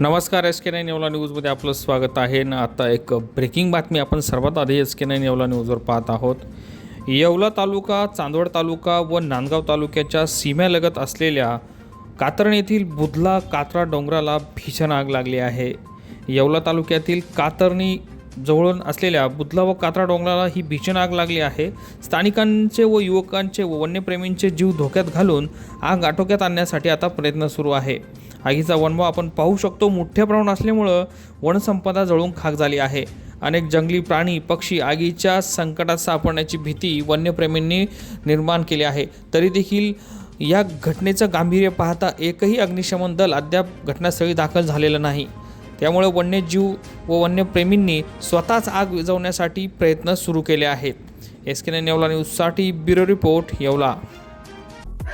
नमस्कार S K nine Yeola न्यूजमध्ये आपलं स्वागत आहे. ना आता एक ब्रेकिंग बातमी आपण सर्वात आधी एस के नाईन येवला न्यूजवर पाहत आहोत. येवला तालुका चांदवड तालुका व नांदगाव तालुक्याच्या सीमेलगत असलेल्या कातरण येथील बुधला कात्रा डोंगराला भीषण आग लागली आहे. येवला तालुक्यातील कातरणी जवळून असलेल्या बुधला व कात्रा डोंगराला ही भीषण आग लागली आहे. स्थानिकांचे व युवकांचे व वन्यप्रेमींचे जीव धोक्यात घालून आग आटोक्यात आणण्यासाठी आता प्रयत्न सुरू आहे. आगीचा वनवा आपण पाहू शकतो. मोठ्या प्रमाणात असल्यामुळं वनसंपदा जळून खाक झाली आहे. अनेक जंगली प्राणी पक्षी आगीच्या संकटात सापडण्याची भीती वन्यप्रेमींनी निर्माण केली आहे. तरी देखील या घटनेचं गांभीर्य पाहता एकही अग्निशमन दल अद्याप घटनास्थळी दाखल झालेलं नाही. त्यामुळे वन्यजीव व वन्यप्रेमींनी स्वतःच आग विझवण्यासाठी प्रयत्न सुरू केले आहेत. एस के नेवला न्यूजसाठी ब्युरो रिपोर्ट येवला.